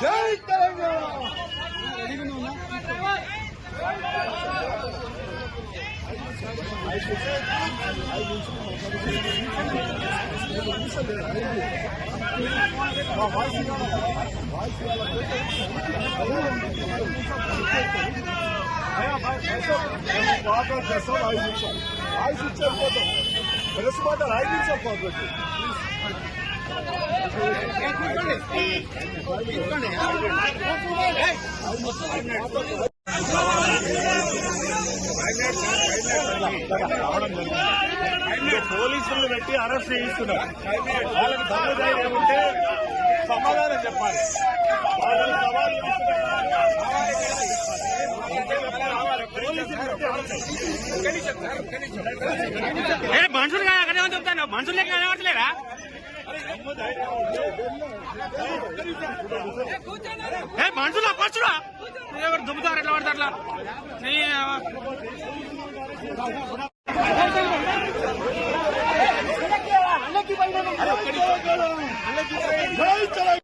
జై తెలంగాణ. పాపం చేస్తాం ఐదు నిమిషాలు ఐదు ఇచ్చారు పోతాం ప్రెస్ మాట ఐదు నిమిషాలు పోలీసులు పెట్టి అరెస్ట్ చేయిస్తున్నారు. వాళ్ళకి దమ్ము ధైర్యం ఉంటే సమాధానం చెప్పాలి. వాళ్ళని సవాల్ ఏ మనుషులు కాదు అక్కడే చెప్తాను? మనుషులు లెక్క కనబడలేరా ఏ మనుషులు అప్పచ్చుడా ఎవరు దుమ్ముతారు? ఎట్లా పడతారు అట్లా? నీ జై